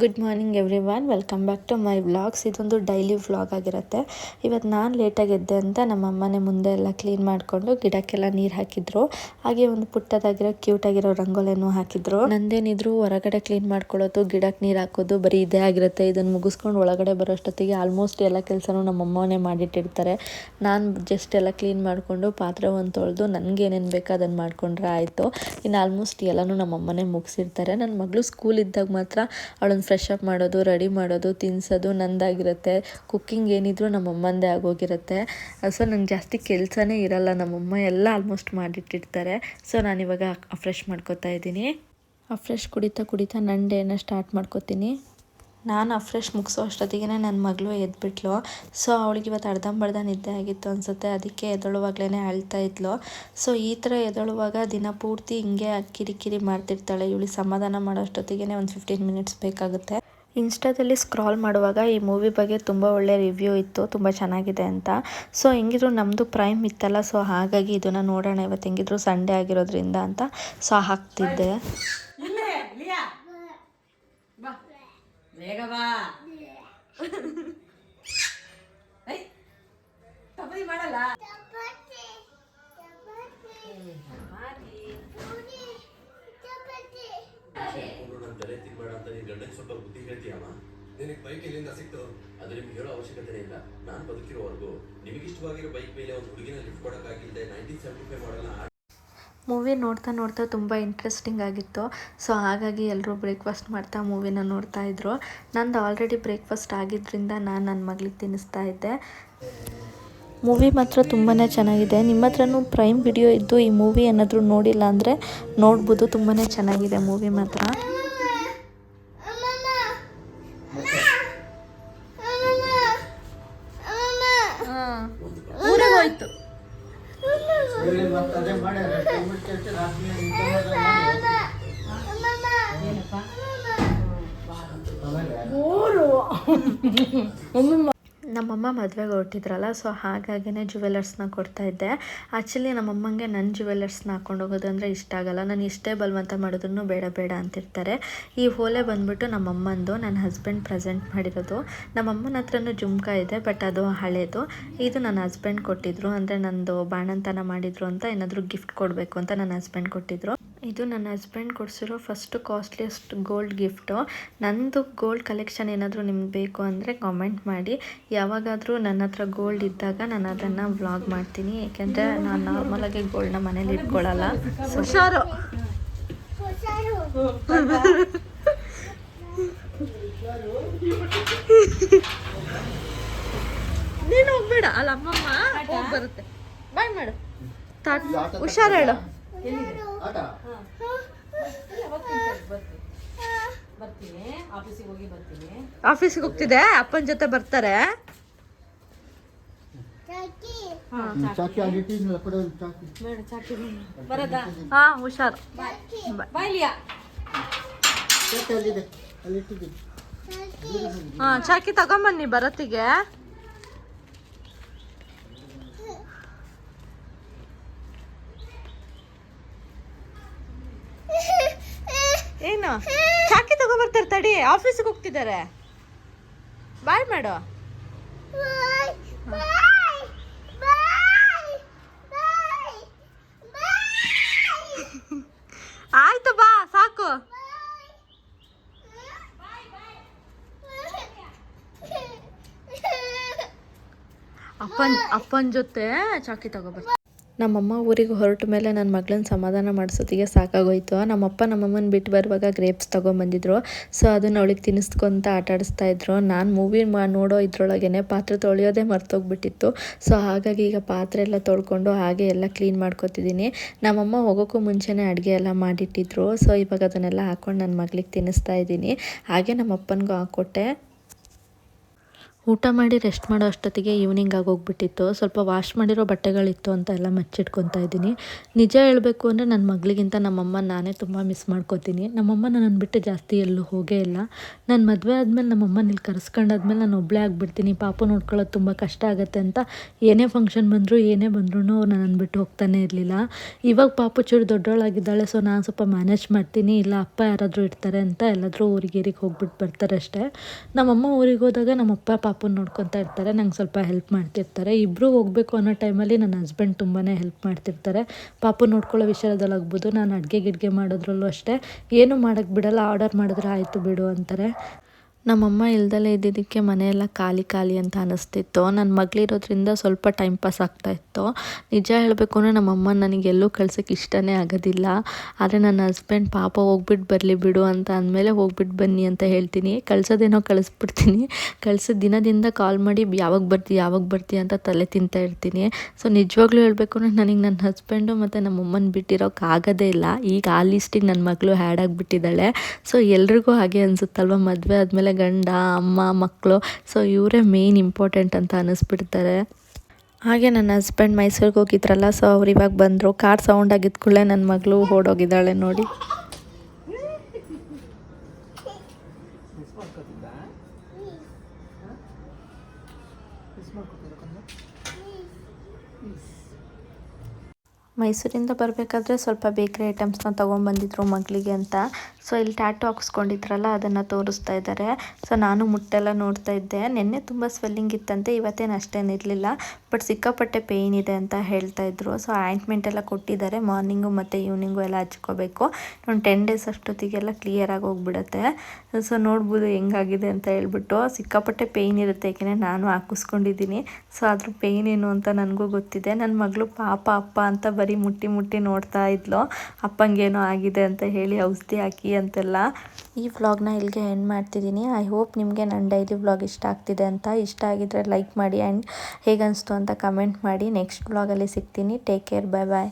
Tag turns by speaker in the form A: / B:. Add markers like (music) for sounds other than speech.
A: Good morning everyone welcome back to my vlogs ಇದೊಂದು daily vlog ಆಗಿರುತ್ತೆ. ಇವತ್ತು ನಾನು ಲೇಟಾಗಿ ಎದ್ದೆ ಅಂತ ನಮ್ಮ ಅಮ್ಮನೆ ಮುಂದೆ ಎಲ್ಲ ಕ್ಲೀನ್ ಮಾಡಿಕೊಂಡು ಗಿಡಕ್ಕೆಲ್ಲ ನೀರು ಹಾಕಿದ್ರು. ಹಾಗೆ ಒಂದು ಪುಟ್ಟದಾಗಿರೋ ಕ್ಯೂಟಾಗಿರೋ ರಂಗೋಲಿನೂ ಹಾಕಿದ್ರು. ನಂದೇನಿದ್ರು ಹೊರಗಡೆ ಕ್ಲೀನ್ ಮಾಡ್ಕೊಳ್ಳೋದು ಗಿಡಕ್ಕೆ ನೀರು ಹಾಕೋದು, ಬರೀ ಇದೇ ಆಗಿರುತ್ತೆ. ಇದನ್ನು ಮುಗಿಸ್ಕೊಂಡು ಒಳಗಡೆ ಬರೋಷ್ಟೊತ್ತಿಗೆ ಆಲ್ಮೋಸ್ಟ್ ಎಲ್ಲ ಕೆಲಸನೂ ನಮ್ಮ ಅಮ್ಮನೇ ಮಾಡಿಟ್ಟಿರ್ತಾರೆ. ನಾನು ಜಸ್ಟ್ ಎಲ್ಲ ಕ್ಲೀನ್ ಮಾಡಿಕೊಂಡು ಪಾತ್ರೆ ಒಂದು ತೊಳೆದು ನನಗೆ ಏನೇನು ಬೇಕೋ ಅದನ್ನು ಮಾಡ್ಕೊಂಡ್ರೆ ಆಯಿತು. ಇನ್ನು ಆಲ್ಮೋಸ್ಟ್ ಎಲ್ಲನೂ ನಮ್ಮ ಅಮ್ಮನೇ ಮುಗಿಸಿರ್ತಾರೆ. ನನ್ನ ಮಗಳು ಸ್ಕೂಲ್ ಇದ್ದಾಗ ಮಾತ್ರ ಫ್ರೆಶ್ ಅಪ್ ಮಾಡೋದು, ರೆಡಿ ಮಾಡೋದು ತಿನ್ನಿಸೋದು ನಂದಾಗಿರುತ್ತೆ. ಕುಕ್ಕಿಂಗ್ ಏನಿದ್ರು ನಮ್ಮಮ್ಮಂದೇ ಆಗೋಗಿರುತ್ತೆ. ಸೊ, ನಂಗೆ ಜಾಸ್ತಿ ಕೆಲಸನೇ ಇರಲ್ಲ. ನಮ್ಮಮ್ಮ ಎಲ್ಲ ಆಲ್ಮೋಸ್ಟ್ ಮಾಡಿಟ್ಟಿರ್ತಾರೆ. ಸೊ, ನಾನಿವಾಗ ಫ್ರೆಶ್ ಮಾಡ್ಕೋತಾ ಇದ್ದೀನಿ. ಫ್ರೆಶ್ ಕುಡಿತಾ ಕುಡಿತಾ ನನ್ನ ಡೇನ ಸ್ಟಾರ್ಟ್ ಮಾಡ್ಕೋತೀನಿ. ನಾನು ಫ್ರೆಶ್ ಮುಗಿಸೋ ಅಷ್ಟೊತ್ತಿಗೆ ನನ್ನ ಮಗಳು ಎದ್ಬಿಟ್ಲು. ಸೊ ಅವಳಿಗೆ ಇವತ್ತು ಅರ್ಧಂಬರ್ಧ ನಿದ್ದೆ ಆಗಿತ್ತು ಅನಿಸುತ್ತೆ. ಅದಕ್ಕೆ ಎದಳುವಾಗಲೇ ಅಳ್ತಾ ಇದ್ಲು. ಸೊ ಈ ಥರ ಎದಳುವಾಗ ದಿನ ಪೂರ್ತಿ ಹಿಂಗೆ ಕಿರಿಕಿರಿ ಮಾಡ್ತಿರ್ತಾಳೆ. ಇವಳಿಗೆ ಸಮಾಧಾನ ಮಾಡೋ ಅಷ್ಟೊತ್ತಿಗೆ ಒಂದು ಫಿಫ್ಟೀನ್ ಮಿನಿಟ್ಸ್ ಬೇಕಾಗುತ್ತೆ. ಇನ್ಸ್ಟಾದಲ್ಲಿ ಸ್ಕ್ರಾಲ್ ಮಾಡುವಾಗ ಈ ಮೂವಿ ಬಗ್ಗೆ ತುಂಬ ಒಳ್ಳೆ ರಿವ್ಯೂ ಇತ್ತು. ತುಂಬ ಚೆನ್ನಾಗಿದೆ ಅಂತ. ಸೊ ಹೆಂಗಿದ್ರು ನಮ್ಮದು ಪ್ರೈಮ್ ಇತ್ತಲ್ಲ. ಸೊ ಹಾಗಾಗಿ ಇದನ್ನು ನೋಡೋಣ. ಇವತ್ತು ಹೆಂಗಿದ್ರು ಸಂಡೇ ಆಗಿರೋದ್ರಿಂದ ಅಂತ. ಸೊ ಹಾಕ್ತಿದ್ದೆ
B: ಇಲ್ಲೇ ಲಿಯಾ ಬಾ ಬೇಗ ಬಾ. ಐ ಚಪಾತಿ ಮಾಡಲ್ಲ?
C: ತಲೆ ತಿನ್ಬೇಡ ಅಂತ ನೀನ್ ಗಂಡಕ್ಕೆ ಸ್ವಲ್ಪ ಬುದ್ಧಿ ಹೇಳ್ತೀಯಮ್ಮ ನಿನಗೆ ಬೈಕ್ ಎಲ್ಲಿಂದ ಸಿಕ್ತು? ಅದು ನಿಮ್ಗೆ ಹೇಳೋ ಅವಶ್ಯಕತೆ ಇಲ್ಲ. ನಾನು ಬದುಕಿರೋವರೆಗೂ ನಿಮಗೆ ಇಷ್ಟವಾಗಿರೋ ಬೈಕ್ ಮೇಲೆ ಒಂದು ಹುಡುಗಿನ ಲಿಫ್ಟ್ ಕೊಡೋಕ್ಕಾಗಿಲ್ಲದೆ ನೈನ್ಟೀನ್ ಸೆವೆಂಟಿ ಫೈವ್ ಮಾಡಲ್ಲ
A: ಮೂವಿ ನೋಡ್ತಾ ನೋಡ್ತಾ ತುಂಬ ಇಂಟ್ರೆಸ್ಟಿಂಗ್ ಆಗಿತ್ತು. ಸೊ ಹಾಗಾಗಿ ಎಲ್ಲರೂ ಬ್ರೇಕ್ಫಾಸ್ಟ್ ಮಾಡ್ತಾ ಮೂವಿನ ನೋಡ್ತಾ ಇದ್ರು. ನಂದು ಆಲ್ರೆಡಿ ಬ್ರೇಕ್ಫಾಸ್ಟ್ ಆಗಿದ್ದರಿಂದ ನಾನು ನನ್ನ ಮಗಳಿಗೆ ತಿನ್ನಿಸ್ತಾ ಇದ್ದೆ. ಮೂವಿ ಮಾತ್ರ ತುಂಬಾ ಚೆನ್ನಾಗಿದೆ. ನಿಮ್ಮ ಹತ್ರನೂ ಪ್ರೈಮ್ ವಿಡಿಯೋ ಇದ್ದು ಈ ಮೂವಿ ಏನಾದರೂ ನೋಡಿಲ್ಲ ಅಂದರೆ ನೋಡ್ಬೋದು. ತುಂಬಾ ಚೆನ್ನಾಗಿದೆ ಮೂವಿ ಮಾತ್ರ. ಬೆಳ್ಳಿ ಬರ್ತದೆ ಮಾಡ್ಯಾರ ಟೊಮೆಟೊ ಚಟ್ನಿ ಹಾಕಿ ಆಮೇಲೆ ಮೂರು ಒಮ್ಮೆ ನಮ್ಮಮ್ಮ ಮದುವೆಗೆ ಹೊರಟಿದ್ರಲ್ಲ ಸೊ ಹಾಗಾಗಿನೇ ಕೊಡ್ತಾ ಇದ್ದೆ. ಆ್ಯಕ್ಚುಲಿ ನಮ್ಮಮ್ಮಂಗೆ ನನ್ನ ಜ್ಯುವೆಲರ್ಸ್ನ ಹಾಕೊಂಡು ಹೋಗೋದು ಅಂದರೆ ಇಷ್ಟ ಆಗಲ್ಲ. ನಾನು ಇಷ್ಟೇ ಬಲವಂತ ಮಾಡೋದನ್ನು ಬೇಡ ಬೇಡ ಅಂತಿರ್ತಾರೆ. ಈ ಓಲೆ ಬಂದ್ಬಿಟ್ಟು ನಮ್ಮಮ್ಮಂದು ನನ್ನ ಹಸ್ಬೆಂಡ್ ಪ್ರೆಸೆಂಟ್ ಮಾಡಿರೋದು. ನಮ್ಮಮ್ಮನ ಹತ್ರನೂ ಜುಮ್ಕ ಇದೆ ಬಟ್ ಅದು ಹಳೇದು. ಇದು ನನ್ನ ಹಸ್ಬೆಂಡ್ ಕೊಟ್ಟಿದ್ರು, ಅಂದರೆ ನಂದು ಬಾಣಂತನ ಮಾಡಿದ್ರು ಅಂತ ಏನಾದರೂ ಗಿಫ್ಟ್ ಕೊಡಬೇಕು ಅಂತ ನನ್ನ ಹಸ್ಬೆಂಡ್ ಕೊಟ್ಟಿದ್ರು. ಇದು ನನ್ನ ಹಸ್ಬೆಂಡ್ ಕೊಡಿಸಿರೋ ಫಸ್ಟ್ ಕಾಸ್ಟ್ಲಿಯೆಸ್ಟ್ ಗೋಲ್ಡ್ ಗಿಫ್ಟು ನಂದು ಗೋಲ್ಡ್ ಕಲೆಕ್ಷನ್ ಏನಾದರೂ ನಿಮ್ಗೆ ಬೇಕು ಅಂದರೆ ಕಾಮೆಂಟ್ ಮಾಡಿ. ಯಾವಾಗಾದರೂ ನನ್ನ ಹತ್ರ ಗೋಲ್ಡ್ ಇದ್ದಾಗ ನಾನು ಅದನ್ನು ವ್ಲಾಗ್ ಮಾಡ್ತೀನಿ. ಏಕೆಂದರೆ ನಾನು ನಾರ್ಮಲಾಗಿ ಗೋಲ್ಡ್ನ ಮನೇಲಿ ಇಟ್ಕೊಳ್ಳಲ್ಲ ಹುಷಾರು. ನೀನು ಹೋಗ್ಬೇಡ. ಅಲ್ಲ ಅಮ್ಮಮ್ಮ ಹೋಗಿ ಬರುತ್ತೆ. ಬಾಯ್ ಮಾಡು. ಹುಷಾರು ಹೇಳು.
B: ಬರ್ತೀನಿ. ಆಫೀಸಿಗೆ ಹೋಗಿ ಬರ್ತೀನಿ.
A: ಆಫೀಸಿಗೆ ಹೋಗ್ತಿದೆ ಅಪ್ಪನ ಜೊತೆ ಬರ್ತಾರೆ. ಹಾ ಹುಷಾರು. ಹಾ ಚಾಕಿ ತಗೊಂಬನ್ನಿ ಬರತ್ತಿಗೆ. (laughs) ಏನು? (laughs) ಚಾಕಿ ತಗೊಬರ್ತಾರೆ ತಡಿ ಆಫೀಸಿಗೆ ಹೋಗ್ತಿದ್ದಾರೆ. ಬಾಯ್ ಮಾಡು. ಆಯ್ತು ಬಾ ಸಾಕು. ಅಪ್ಪನ್ ಅಪ್ಪನ್ ಜೊತೆ ಚಾಕಿ ತಗೋಬರ್ತಾರೆ. ನಮ್ಮಮ್ಮ ಊರಿಗೆ ಹೊರಟ ಮೇಲೆ ನನ್ನ ಮಗಳನ್ನ ಸಮಾಧಾನ ಮಾಡಿಸೋದಿಗೆ ಸಾಕಾಗೋಯ್ತು. ನಮ್ಮಪ್ಪ ನಮ್ಮಮ್ಮನ ಬಿಟ್ಟು ಬರುವಾಗ ಗ್ರೇಪ್ಸ್ ತೊಗೊಂಬಂದಿದ್ರು. ಸೊ ಅದನ್ನ ಅವಳಿಗೆ ತಿನ್ನಿಸ್ಕೊಂತ ಆಟಾಡಿಸ್ತಾ ಇದ್ರು. ನಾನು ಮೂವಿ ಮಾ ನೋಡೋ ಇದ್ರೊಳಗೇನೆ ಪಾತ್ರೆ ತೊಳೆಯೋದೇ ಮರ್ತೋಗ್ಬಿಟ್ಟಿತ್ತು. ಸೊ ಹಾಗಾಗಿ ಈಗ ಪಾತ್ರೆ ಎಲ್ಲ ತೊಳ್ಕೊಂಡು ಹಾಗೆ ಎಲ್ಲ ಕ್ಲೀನ್ ಮಾಡ್ಕೊತಿದ್ದೀನಿ ನಮ್ಮಮ್ಮ ಹೋಗೋಕ್ಕೂ ಮುಂಚೆನೇ ಅಡುಗೆ ಎಲ್ಲ ಮಾಡಿಟ್ಟಿದ್ರು. ಸೊ ಇವಾಗ ಅದನ್ನೆಲ್ಲ ಹಾಕ್ಕೊಂಡು ನನ್ನ ಮಗಳಿಗೆ ತಿನ್ನಿಸ್ತಾ ಇದ್ದೀನಿ. ಹಾಗೆ ನಮ್ಮಪ್ಪನಿಗೂ ಹಾಕ್ಕೊಟ್ಟೆ ಊಟ ಮಾಡಿ ರೆಸ್ಟ್ ಮಾಡೋ ಅಷ್ಟೊತ್ತಿಗೆ ಈವ್ನಿಂಗ್ ಆಗೋಗ್ಬಿಟ್ಟಿತ್ತು. ಸ್ವಲ್ಪ ವಾಶ್ ಮಾಡಿರೋ ಬಟ್ಟೆಗಳಿತ್ತು ಅಂತ ಎಲ್ಲ ಮಚ್ಚಿಟ್ಕೊತಾ ಇದ್ದೀನಿ. ನಿಜ ಹೇಳಬೇಕು ಅಂದರೆ ನನ್ನ ಮಗಳಿಗಿಂತ ನಮ್ಮಮ್ಮ ನಾನೇ ತುಂಬ ಮಿಸ್ ಮಾಡ್ಕೋತೀನಿ. ನಮ್ಮಮ್ಮ ನನ್ನನ್ನು ಬಿಟ್ಟು ಜಾಸ್ತಿ ಎಲ್ಲೂ ಹೋಗೇ ಇಲ್ಲ. ನನ್ನ ಮದುವೆ ಆದಮೇಲೆ ನಮ್ಮಮ್ಮನ ಇಲ್ಲಿ ಕರೆಸ್ಕೊಂಡಾದ್ಮೇಲೆ ನಾನು ಒಬ್ಬಳೇ ಆಗಿಬಿಡ್ತೀನಿ. ಪಾಪ ನೋಡ್ಕೊಳ್ಳೋದು ತುಂಬ ಕಷ್ಟ ಆಗುತ್ತೆ ಅಂತ ಏನೇ ಫಂಕ್ಷನ್ ಬಂದರೂ, ಏನೇ ಬಂದ್ರೂ ಅವ್ರು ನನ್ನನ್ನು ಬಿಟ್ಟು ಹೋಗ್ತಾನೆ ಇರಲಿಲ್ಲ. ಇವಾಗ ಪಾಪು ಚೂರು ದೊಡ್ಡವಳಾಗಿದ್ದಾಳೆ ಸೊ ನಾನು ಸ್ವಲ್ಪ ಮ್ಯಾನೇಜ್ ಮಾಡ್ತೀನಿ. ಇಲ್ಲ ಅಪ್ಪ ಯಾರಾದರೂ ಇರ್ತಾರೆ ಅಂತ ಎಲ್ಲಾದರೂ ಊರಿಗೆ ಊರಿಗೆ ಹೋಗ್ಬಿಟ್ಟು ಬರ್ತಾರೆ ಅಷ್ಟೇ. ನಮ್ಮಮ್ಮ ಊರಿಗೆ ಹೋದಾಗ ನಮ್ಮಪ್ಪ ಪಾಪುನ ನೋಡ್ಕೊತಾ ಇರ್ತಾರೆ, ನಂಗೆ ಸ್ವಲ್ಪ ಹೆಲ್ಪ್ ಮಾಡ್ತಿರ್ತಾರೆ. ಇಬ್ಬರು ಹೋಗಬೇಕು ಅನ್ನೋ ಟೈಮಲ್ಲಿ ನನ್ನ ಹಸ್ಬೆಂಡ್ ತುಂಬಾ ಹೆಲ್ಪ್ ಮಾಡ್ತಿರ್ತಾರೆ. ಪಾಪು ನೋಡ್ಕೊಳ್ಳೋ ವಿಷಯದಲ್ಲಾಗ್ಬೋದು ನಾನು ಅಡುಗೆ ಗಿಡ್ಗೆ ಮಾಡೋದ್ರಲ್ಲೂ ಅಷ್ಟೇ. ಏನು ಮಾಡೋಕ್ಕೆ ಬಿಡೋಲ್ಲ ಆರ್ಡರ್ ಮಾಡಿದ್ರೆ ಆಯಿತು ಬಿಡು ಅಂತಾರೆ. ನಮ್ಮಮ್ಮ ಇಲ್ದಲೇ ಇದ್ದಿದ್ದಕ್ಕೆ ಮನೆಯೆಲ್ಲ ಖಾಲಿ ಖಾಲಿ ಅಂತ ಅನ್ನಿಸ್ತಿತ್ತು ನನ್ನ ಮಗಳಿರೋದ್ರಿಂದ ಸ್ವಲ್ಪ ಟೈಮ್ ಪಾಸ್ ಆಗ್ತಾಯಿತ್ತು ನಿಜ ಹೇಳಬೇಕು ಅಂದರೆ ನಮ್ಮಮ್ಮ ನನಗೆ ಎಲ್ಲೂ ಕಳ್ಸೋಕ್ಕೆ ಇಷ್ಟನೇ ಆಗೋದಿಲ್ಲ. ಆದರೆ ನನ್ನ ಹಸ್ಬೆಂಡ್ ಪಾಪ ಹೋಗ್ಬಿಟ್ಟು ಬರಲಿ ಬಿಡು ಅಂತ ಅಂದಮೇಲೆ ಹೋಗ್ಬಿಟ್ಟು ಬನ್ನಿ ಅಂತ ಹೇಳ್ತೀನಿ. ಕಳ್ಸೋದೇನೋ ಕಳಿಸ್ಬಿಡ್ತೀನಿ. ಕಳ್ಸಿದ ದಿನದಿಂದ ಕಾಲ್ ಮಾಡಿ ಯಾವಾಗ ಬರ್ತೀಯ ಯಾವಾಗ ಬರ್ತೀಯ ಅಂತ ತಲೆ ತಿಂತಾ ಇರ್ತೀನಿ. ಸೊ ನಿಜವಾಗ್ಲೂ ಹೇಳಬೇಕು ಅಂದರೆ ನನಗೆ ನನ್ನ ಹಸ್ಬೆಂಡು ಮತ್ತು ನಮ್ಮಮ್ಮನ ಬಿಟ್ಟಿರೋಕ್ಕಾಗೋದೇ ಇಲ್ಲ. ಈಗ ಆ ಲಿಸ್ಟಿಗೆ ನನ್ನ ಮಗಳು ಹ್ಯಾಡ್ ಆಗಿಬಿಟ್ಟಿದ್ದಾಳೆ. ಸೊ ಎಲ್ರಿಗೂ ಹಾಗೆ ಅನಿಸುತ್ತಲ್ವ? ಮದುವೆ ಆದಮೇಲೆ ಗಂಡ, ಅಮ್ಮ ಮಕ್ಕಳು ಸೊ ಇವರೇ ಮೇನ್ ಇಂಪಾರ್ಟೆಂಟ್ ಅಂತ ಅನ್ನಿಸ್ಬಿಡ್ತಾರೆ ಹಾಗೆ ನನ್ನ ಹಸ್ಬೆಂಡ್ ಮೈಸೂರಿಗೆ ಹೋಗಿದ್ರಲ್ಲ ಸೊ ಅವ್ರು ಇವಾಗ ಬಂದರು. ಕಾರ್ ಸೌಂಡ್ ಆಗಿದ್ದ ಕೂಡಲೇ ನನ್ನ ಮಗಳು ಓಡೋಗಿದ್ದಾಳೆ ನೋಡಿ. ಮೈಸೂರಿಂದ ಬರಬೇಕಾದ್ರೆ ಸ್ವಲ್ಪ ಬೇಕ್ರಿ ಐಟಮ್ಸ್ನ ತೊಗೊಂಬಂದಿದ್ರು ಮಗಳಿಗೆ ಅಂತ. ಸೊ ಇಲ್ಲಿ ಟ್ಯಾಟು ಹಾಕ್ಸ್ಕೊಂಡಿದ್ರಲ್ಲ, ಅದನ್ನು ತೋರಿಸ್ತಾ ಇದ್ದಾರೆ ಸೊ ನಾನು ಮುಟ್ಟೆಲ್ಲ ನೋಡ್ತಾ ಇದ್ದೆ. ನಿನ್ನೆ ತುಂಬ ಸ್ವೆಲ್ಲಿಂಗ್ ಇತ್ತಂತೆ, ಇವತ್ತೇನು ಅಷ್ಟೇನಿರಲಿಲ್ಲ ಬಟ್ ಸಿಕ್ಕಾಪಟ್ಟೆ ಪೇಯ್ನ್ ಇದೆ ಅಂತ ಹೇಳ್ತಾ ಇದ್ರು. ಸೊ ಆಯಿಂಟ್ಮೆಂಟ್ ಎಲ್ಲ ಕೊಟ್ಟಿದ್ದಾರೆ. ಮಾರ್ನಿಂಗು ಮತ್ತು ಈವ್ನಿಂಗು ಎಲ್ಲ ಹಚ್ಕೋಬೇಕು. ಒಂದು ಟೆನ್ ಡೇಸ್ ಅಷ್ಟೊತ್ತಿಗೆಲ್ಲ ಕ್ಲಿಯರಾಗಿ ಹೋಗ್ಬಿಡುತ್ತೆ. ಸೊ ನೋಡ್ಬೋದು ಹೆಂಗಾಗಿದೆ ಅಂತ ಹೇಳ್ಬಿಟ್ಟು. ಸಿಕ್ಕಾಪಟ್ಟೆ ಪೇಯ್ನ್ ಇರುತ್ತೆ ಏಕೆಂದರೆ ನಾನು ಹಾಕಿಸ್ಕೊಂಡಿದ್ದೀನಿ. ಸೊ ಅದ್ರ ಪೇಯ್ನ್ ಏನು ಅಂತ ನನಗೂ ಗೊತ್ತಿದೆ. ನನ್ನ ಮಗಳು ಪಾಪ, ಅಪ್ಪ ಅಂತ ಬರೀ ಮುಟ್ಟಿ ಮುಟ್ಟಿ ನೋಡ್ತಾ ಇದ್ಲು, ಅಪ್ಪಂಗೇನೋ ಆಗಿದೆ ಅಂತ ಹೇಳಿ ಔಷಧಿ ಹಾಕಿ ಅಂತೆಲ್ಲ. ಈ ವ್ಲಾಗ್ನ ಇಲ್ಲಿಗೆ ಎಂಡ್ ಮಾಡ್ತಿದ್ದೀನಿ. ಐ ಹೋಪ್ ನಿಮಗೆ ನನ್ನ ಡೈಲಿ ವ್ಲಾಗ್ ಇಷ್ಟ ಆಗ್ತಿದೆ ಅಂತ. ಇಷ್ಟ ಆಗಿದ್ರೆ ಲೈಕ್ ಮಾಡಿ ಆ್ಯಂಡ್ ಹೇಗನ್ನಿಸ್ತು ಅಂತ ಕಮೆಂಟ್ ಮಾಡಿ. ನೆಕ್ಸ್ಟ್ ವ್ಲಾಗಲ್ಲಿ ಸಿಗ್ತೀನಿ. ಟೇಕ್ ಕೇರ್ ಬಾಯ್ ಬಾಯ್